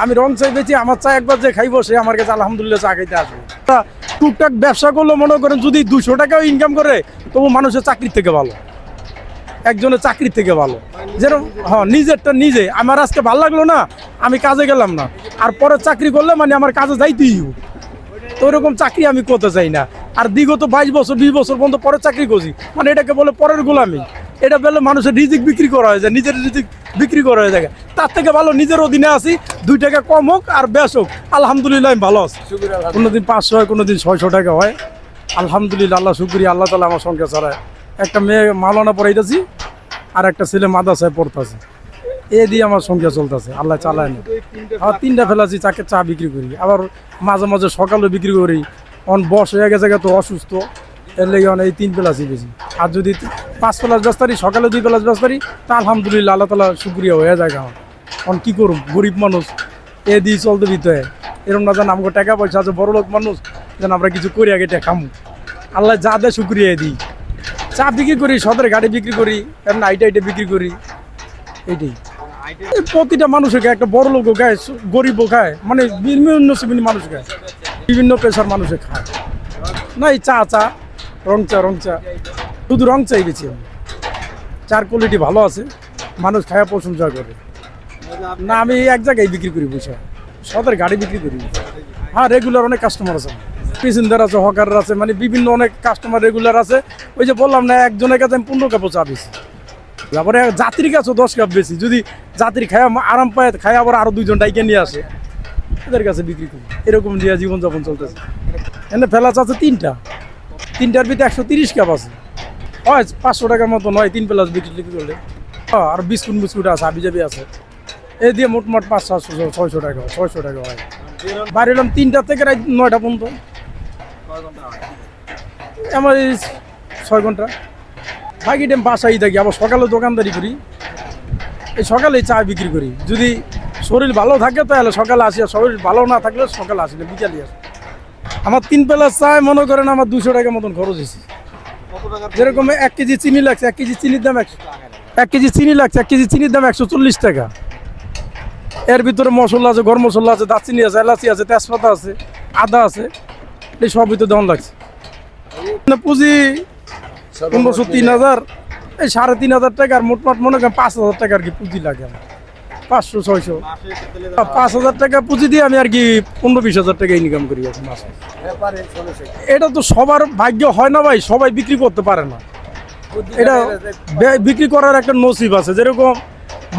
আমি রং চাই বেছি আমার চা একবার যে খাইবো, সে আমার কাছে আলহামদুলিল্লাহ চা খাইতে আসবে। টুকটাক ব্যবসা করলে, মনে করেন যদি দুশো টাকাও ইনকাম করে, তবু মানুষের চাকরির থেকে ভালো। একজনের চাকরির থেকে ভালো। যেরকম হ্যাঁ নিজেরটা নিজে। আমার আজকে ভালো লাগল না, আমি কাজে গেলাম না। আর পরে চাকরি করলে মানে আমার কাজে যাইতেই। তো ওরকম চাকরি আমি করতে চাই না। আর বিগত বাইশ বছর, বিশ বছর পর্যন্ত পরে চাকরি করছি। মানে এটাকে বলে পরের গোলামি। এটা বলে মানুষের রিজিক বিক্রি করা হয়ে যায় নিজের রিজিক বিক্রি করা হয়ে যায়। তার থেকে ভালো নিজের অধীনে আছি দুই টাকা কম হোক আর বেশ হোক। আলহামদুলিল্লাহ আমি ভালো আছি। কোনোদিন পাঁচশো হয় কোনোদিন ছয়শো টাকা হয়। আলহামদুলিল্লাহ আল্লাহ শুক্রিয়া আল্লাহ তালা আমার সংখ্যা ছাড়ায় একটা মেয়ে মালানা পড়াইতেছি আর একটা ছেলে মাদাসায় পড়তেছে। এ দিয়ে আমার সংখ্যা চলতেছে আল্লাহ চালায় না। আর তিনটা ফেলাছি চাকে চা বিক্রি করি। আবার মাঝে মাঝে সকালে বিক্রি করি। অন বস হয়ে গেছে তো অসুস্থ। এর লেগে অন এই তিন প্লাসই বেশি। আর যদি পাঁচ প্লাস ব্যস্ত পারি, সকালে দুই প্লাস ব্যস্ত পারি, তা আলহামদুলিল্লাহ আল্লাহ তালা শুক্রিয়া হয়ে যায় আমার অন কী করুম? গরিব মানুষ, এ দিয়ে চলতে দিতে হয়। এরকম না যেন আমাকে টাকা পয়সা আছে, বড় লোক মানুষ, যেন আমরা কিছু করি, আগে এটা আল্লাহ যা দেয় শুক্রিয়া দিই। চা বিক্রি করি, সদরে গাড়ি বিক্রি করি, এমন আইটা আইটা বিক্রি করি। এইটাই। এই প্রতিটা মানুষের খায় একটা বড় লোকও খায় গরিবও খায় মানে বিভিন্ন শ্রেণির মানুষ খায় বিভিন্ন পেশার মানুষে খায়। না এই চা চা, রং চা রং চা। শুধু রং চাই বেছি আমি। চার কোয়ালিটি ভালো আছে, মানুষ খায়া প্রশংসা করে। না, আমি এক জায়গায় বিক্রি করি বসে সদের গাড়ি বিক্রি করি। হ্যাঁ রেগুলার অনেক কাস্টমার আছে। পেসেঞ্জার আছে হকার আছে মানে বিভিন্ন অনেক কাস্টমার রেগুলার আছে। ওই যে বললাম না, একজনের কাছে আমি পনেরো কাপড় চা বেশি তারপরে যাত্রী কাছে দশ কাপ বেশি। যদি যাত্রী খায় আরাম পায় খায় আবার আরও দুইজন ডাইকে নিয়ে আসে, এদের কাছে বিক্রি করি। এরকম দিয়ে জীবনযাপন চলতেছে। এনে ফেলাচ আছে তিনটা। তিনটার ভিতরে একশো তিরিশ কাপ আছে। হয় পাঁচশো টাকার মতো নয় তিন প্লাস বিক্রি করলে। হ্যাঁ, আর বিস্কুট বিস্কুট আছে হাবি জাবি আছে। এ দিয়ে মোটমাট পাঁচ সাতশো ছয়শো টাকা ছয়শো টাকা হয়। বাড়ি এলাম তিনটা থেকে রাত নয়টা পর্যন্ত। আমার এই ছয় ঘণ্টা। বাকি টাইম বাসায় থাকি আবার সকালে দোকানদারি করি। এই সকালে চা বিক্রি করি। যদি শরীর ভালো থাকে তাহলে সকালে আসি আর শরীর ভালো না থাকলে সকালে আসি না বিকালে আসি। আমার তিন বেলা চায় মনে করেন আমার দুশো টাকা মতন খরচ হয়েছে। যেরকম এক কেজি চিনি লাগছে, এক কেজি চিনির দাম একশো এক কেজি চিনি লাগছে, এক কেজি চিনির দাম একশো চল্লিশ টাকা। এর ভিতরে মশলা আছে, গরম মশলা আছে, দারচিনি আছে, এলাচি আছে, তেজপাতা আছে, আদা আছে, এই সব ভিতরে দাম লাগছে। পুঁজি পনেরোশো তিন হাজার, এই সাড়ে তিন হাজার টাকা আর মোটমাট মনে করেন পাঁচ হাজার টাকা আর কি পুঁজি লাগে আমার। পাঁচশো, ছয়শো। পাঁচ হাজার টাকা পুঁজি দিয়ে আমি আর কি পনেরো, বিশ হাজার টাকা ইনকাম করি এখন মাসে। এটা তো সবার ভাগ্য হয় না ভাই, সবাই বিক্রি করতে পারে না। এটা বিক্রি করার একটা নসিব আছে। যেরকম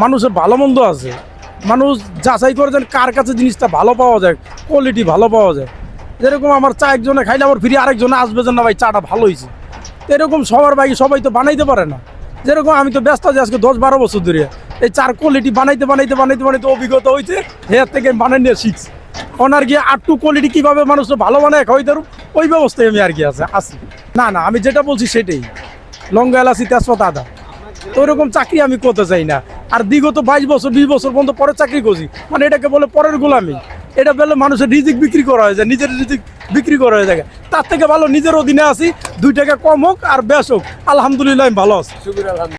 মানুষের ভালো মন্দ আছে। মানুষ যাচাই করে যেন কার কাছে জিনিসটা ভালো পাওয়া যায় কোয়ালিটি ভালো পাওয়া যায়। যেরকম আমার চা একজনে খাইলে আবার ফিরে আরেকজনে আসবে যে, না ভাই, চাটা ভালো হয়েছে এরকম সবার ভাই সবাই তো বানাইতে পারে না। যেরকম আমি তো ব্যস্ত আছি আজকে দশ বারো বছর ধরে। এই চার কোয়ালিটি বানাইতে বানাইতে বানাইতে বানাইতে অভিজ্ঞতা হয়েছে। হেয়ার থেকে বানাই নিয়ে শিখছি। ওনার গিয়ে আটটু কোয়ালিটি কীভাবে মানুষ ভালো বানায় খাওয়াইতে পারুক, ওই ব্যবস্থায় আমি আর কি আছে আসি না না আমি যেটা বলছি সেটাই। লঙ্কা এলাচি তেজপাতা আদা। তো ওরকম চাকরি আমি করতে চাই না। আর বিগত বাইশ বছর বিশ বছর পর্যন্ত পরে চাকরি করছি। মানে এটাকে বলে পরের গোলামি। এটা পেলে মানুষের রিজিক বিক্রি করা হয়ে যায়, নিজের রিজিক বিক্রি করা হয়ে যায়। তার থেকে ভালো নিজের অধীনে আছি, দুই টাকা কম হোক আর বেশ হোক। আলহামদুলিল্লাহ, আমি ভালো আছি।